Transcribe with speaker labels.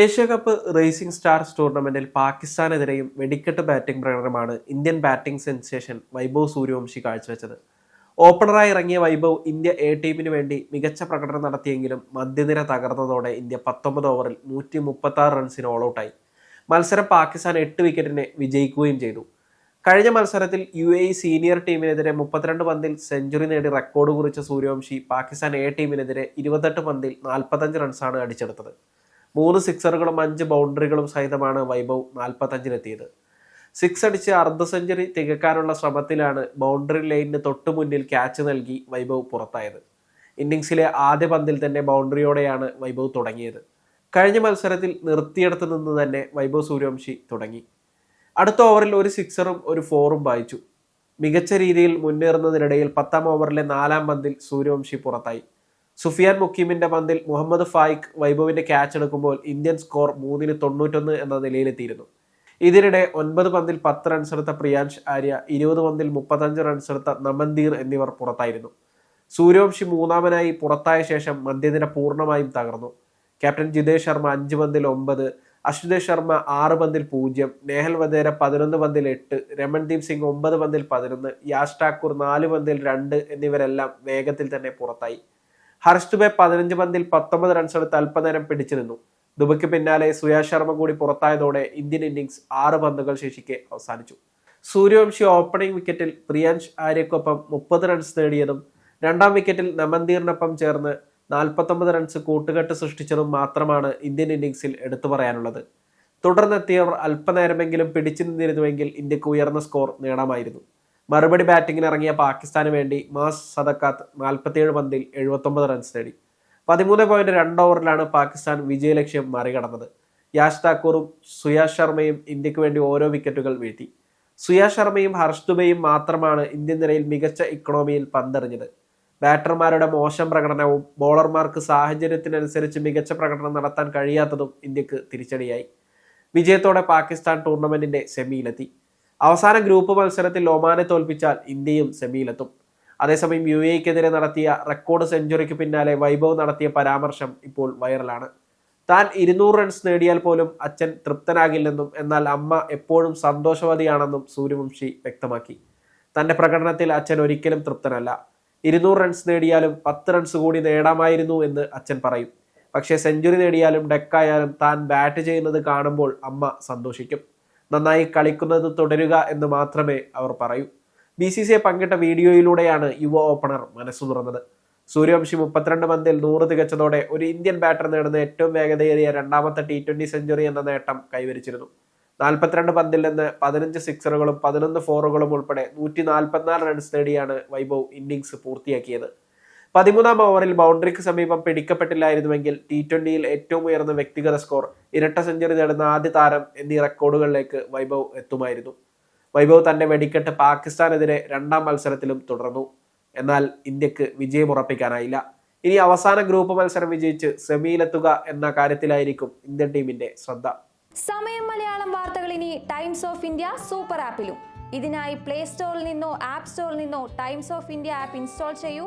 Speaker 1: Asia cup racing stars ടൂർണമെന്റിൽ പാകിസ്ഥാനെതിരെയും വെടിക്കെട്ട് batting പ്രകടനമാണ് Indian batting sensation Vaibhav Suryavanshi കാഴ്ചവെച്ചത്. ഓപ്പണറായി ഇറങ്ങിയ വൈഭവ് ഇന്ത്യ എ ടീമിന് വേണ്ടി മികച്ച പ്രകടനം നടത്തിയെങ്കിലും മധ്യനിര തകർന്നതോടെ ഇന്ത്യ പത്തൊമ്പത് ഓവറിൽ നൂറ്റി മുപ്പത്തി ആറ് റൺസിന് ഓൾ ഔട്ടായി മത്സരം പാകിസ്ഥാൻ എട്ട് വിക്കറ്റിനെ വിജയിക്കുകയും ചെയ്തു. കഴിഞ്ഞ മത്സരത്തിൽ യു എ സീനിയർ ടീമിനെതിരെ മുപ്പത്തിരണ്ട് പന്തിൽ സെഞ്ചുറി നേടി റെക്കോർഡ് കുറിച്ച സൂര്യവംശി പാകിസ്ഥാൻ എ ടീമിനെതിരെ ഇരുപത്തെട്ട് പന്തിൽ നാൽപ്പത്തഞ്ച് റൺസാണ് അടിച്ചെടുത്തത്. മൂന്ന് സിക്സറുകളും അഞ്ച് ബൗണ്ടറികളും സഹിതമാണ് വൈഭവ് നാൽപ്പത്തഞ്ചിലെത്തിയത്. സിക്സ് അടിച്ച് അർദ്ധ സെഞ്ചുറി തികക്കാനുള്ള ശ്രമത്തിലാണ് ബൗണ്ടറി ലൈനിന് തൊട്ടു മുന്നിൽ ക്യാച്ച് നൽകി വൈഭവ് പുറത്തായത്. ഇന്നിങ്സിലെ ആദ്യ പന്തിൽ തന്നെ ബൗണ്ടറിയോടെയാണ് വൈഭവ് തുടങ്ങിയത്. കഴിഞ്ഞ മത്സരത്തിൽ നിർത്തിയെടുത്തു നിന്ന് തന്നെ വൈഭവ് സൂര്യവംശി തുടങ്ങി. അടുത്ത ഓവറിൽ ഒരു സിക്സറും ഒരു ഫോറും വായിച്ചു. മികച്ച രീതിയിൽ മുന്നേറുന്നതിനിടയിൽ പത്താം ഓവറിലെ നാലാം പന്തിൽ സൂര്യവംശി പുറത്തായി. സുഫിയാൻ മുക്കീമിന്റെ പന്തിൽ മുഹമ്മദ് ഫായിഖ് വൈഭവിന്റെ ക്യാച്ച് എടുക്കുമ്പോൾ ഇന്ത്യൻ സ്കോർ മൂന്നിന് തൊണ്ണൂറ്റൊന്ന് എന്ന നിലയിലെത്തിയിരുന്നു. ഇതിനിടെ ഒൻപത് പന്തിൽ പത്ത് റൺസ് എടുത്ത പ്രിയാൻഷ് ആര്യ ഇരുപത് പന്തിൽ മുപ്പത്തഞ്ച് റൺസ് എടുത്ത നമൻദീർ എന്നിവർ പുറത്തായിരുന്നു. സൂര്യവംശി മൂന്നാമനായി പുറത്തായ ശേഷം മധ്യനിര പൂർണമായും തകർന്നു. ക്യാപ്റ്റൻ ജിതേഷ് ശർമ്മ അഞ്ച് പന്തിൽ ഒമ്പത് അശ്വതേഷ് ശർമ്മ ആറ് പന്തിൽ പൂജ്യം നേഹൽ വധേര പതിനൊന്ന് പന്തിൽ എട്ട് രമൺദീപ് സിംഗ് ഒമ്പത് പന്തിൽ പതിനൊന്ന് യാഷ് ഠാക്കൂർ നാല് പന്തിൽ രണ്ട് എന്നിവരെല്ലാം വേഗത്തിൽ തന്നെ പുറത്തായി. ഹർഷ് ദുബെ പതിനഞ്ച് പന്തിൽ പത്തൊമ്പത് റൺസ് എടുത്ത് അല്പനേരം പിടിച്ചിരുന്നു ദുബയ്ക്ക് പിന്നാലെ സുയാഷ് ശർമ്മ കൂടി പുറത്തായതോടെ ഇന്ത്യൻ ഇന്നിംഗ്സ് ആറ് പന്തുകൾ ശേഷിക്കെ അവസാനിച്ചു. സൂര്യവംശി ഓപ്പണിംഗ് വിക്കറ്റിൽ പ്രിയാൻഷ് ആര്യക്കൊപ്പം മുപ്പത് റൺസ് നേടിയതും രണ്ടാം വിക്കറ്റിൽ നമന്തീറിനൊപ്പം ചേർന്ന് നാൽപ്പത്തൊമ്പത് റൺസ് കൂട്ടുകെട്ട് സൃഷ്ടിച്ചതും മാത്രമാണ് ഇന്ത്യൻ ഇന്നിംഗ്സിൽ എടുത്തു പറയാനുള്ളത്. തുടർന്നെത്തിയവർ അല്പനേരമെങ്കിലും പിടിച്ചു നിന്നിരുന്നുവെങ്കിൽ ഇന്ത്യയ്ക്ക് ഉയർന്ന സ്കോർ നേടാമായിരുന്നു. മറുപടി ബാറ്റിംഗിന് ഇറങ്ങിയ പാകിസ്ഥാന് വേണ്ടി മാസ് സദക്കാത്ത് നാൽപ്പത്തിയേഴ് പന്തിൽ എഴുപത്തൊമ്പത് റൺസ് നേടി. പതിമൂന്ന് പോയിന്റ് രണ്ട് ഓവറിലാണ് പാകിസ്ഥാൻ വിജയലക്ഷ്യം മറികടന്നത്. യാഷ് താക്കൂറും സുയാഷ് ശർമ്മയും ഇന്ത്യയ്ക്ക് വേണ്ടി ഓരോ വിക്കറ്റുകൾ വീഴ്ത്തി. സുയാഷ് ശർമ്മയും ഹർഷ് ദുബൈയും മാത്രമാണ് ഇന്ത്യൻ നിരയിൽ മികച്ച ഇക്കണോമിയിൽ പന്തെറിഞ്ഞത്. ബാറ്റർമാരുടെ മോശം പ്രകടനവും ബോളർമാർക്ക് സാഹചര്യത്തിനനുസരിച്ച് മികച്ച പ്രകടനം നടത്താൻ കഴിയാത്തതും ഇന്ത്യയ്ക്ക് തിരിച്ചടിയായി. വിജയത്തോടെ പാകിസ്ഥാൻ ടൂർണമെന്റിന്റെ സെമിയിലെത്തി അവസാന ഗ്രൂപ്പ് മത്സരത്തിൽ ഒമാനെ തോൽപ്പിച്ചാൽ ഇന്ത്യയും സെമിയിലെത്തും. അതേസമയം യു എക്കെതിരെ നടത്തിയ റെക്കോർഡ് സെഞ്ചുറിക്ക് പിന്നാലെ വൈഭവ് നടത്തിയ പരാമർശം ഇപ്പോൾ വൈറലാണ്. താൻ ഇരുന്നൂറ് റൺസ് നേടിയാൽ പോലും അച്ഛൻ തൃപ്തനാകില്ലെന്നും എന്നാൽ അമ്മ എപ്പോഴും സന്തോഷവതിയാണെന്നും സൂര്യവംശി വ്യക്തമാക്കി. തന്റെ പ്രകടനത്തിൽ അച്ഛൻ ഒരിക്കലും തൃപ്തനല്ല. ഇരുന്നൂറ് റൺസ് നേടിയാലും പത്ത് റൺസ് കൂടി നേടാമായിരുന്നു എന്ന് അച്ഛൻ പറയും. പക്ഷേ സെഞ്ചുറി നേടിയാലും ഡെക്കായാലും താൻ ബാറ്റ് ചെയ്യുന്നത് കാണുമ്പോൾ അമ്മ സന്തോഷിക്കും. നന്നായി കളിക്കുന്നത് തുടരുക എന്ന് മാത്രമേ അവർ പറയൂ. ബി സി സി പങ്കിട്ട വീഡിയോയിലൂടെയാണ് യുവ ഓപ്പണർ മനസ്സ് തുറന്നത്. സൂര്യവംശി മുപ്പത്തിരണ്ട് പന്തിൽ നൂറ് തികച്ചതോടെ ഒരു ഇന്ത്യൻ ബാറ്റർ നേടുന്ന ഏറ്റവും വേഗതയേറിയ രണ്ടാമത്തെ ടി ട്വന്റി സെഞ്ചുറി എന്ന നേട്ടം കൈവരിച്ചിരുന്നു. നാൽപ്പത്തിരണ്ട് പന്തിൽ നിന്ന് പതിനഞ്ച് സിക്സറുകളും പതിനൊന്ന് ഫോറുകളും ഉൾപ്പെടെ നൂറ്റി നാൽപ്പത്തിനാല് റൺസ് നേടിയാണ് വൈഭവ് ഇന്നിംഗ്സ് പൂർത്തിയാക്കിയത്. പതിമൂന്നാം ഓവറിൽ ബൗണ്ടറിക്ക് സമീപം പിടിക്കപ്പെട്ടില്ലായിരുന്നുവെങ്കിൽ ടി ട്വന്റിയിൽ ഏറ്റവും ഉയർന്ന വ്യക്തിഗത സ്കോർ ഇരട്ട സെഞ്ചുറി നേടുന്ന ആദ്യ താരം എന്നീ റെക്കോർഡുകളിലേക്ക് വൈഭവ് എത്തുമായിരുന്നു. വൈഭവ് തന്റെ വെടിക്കെട്ട് പാകിസ്ഥാനെതിരെ രണ്ടാം മത്സരത്തിലും തുടർന്നു. എന്നാൽ ഇന്ത്യയ്ക്ക് വിജയം ഉറപ്പിക്കാനായില്ല. ഇനി അവസാന ഗ്രൂപ്പ് മത്സരം വിജയിച്ച് സെമിയിലെത്തുക എന്ന കാര്യത്തിലായിരിക്കും ഇന്ത്യൻ ടീമിന്റെ ശ്രദ്ധ.
Speaker 2: സമയം മലയാളം വാർത്തകൾ ഇനി ടൈംസ് ഓഫ് ഇന്ത്യ സൂപ്പർ ആപ്പിലും ഇതിനായി പ്ലേ സ്റ്റോറിൽ നിന്നോ ആപ്പ് സ്റ്റോറിൽ നിന്നോ Times of India app install ചെയ്യൂ.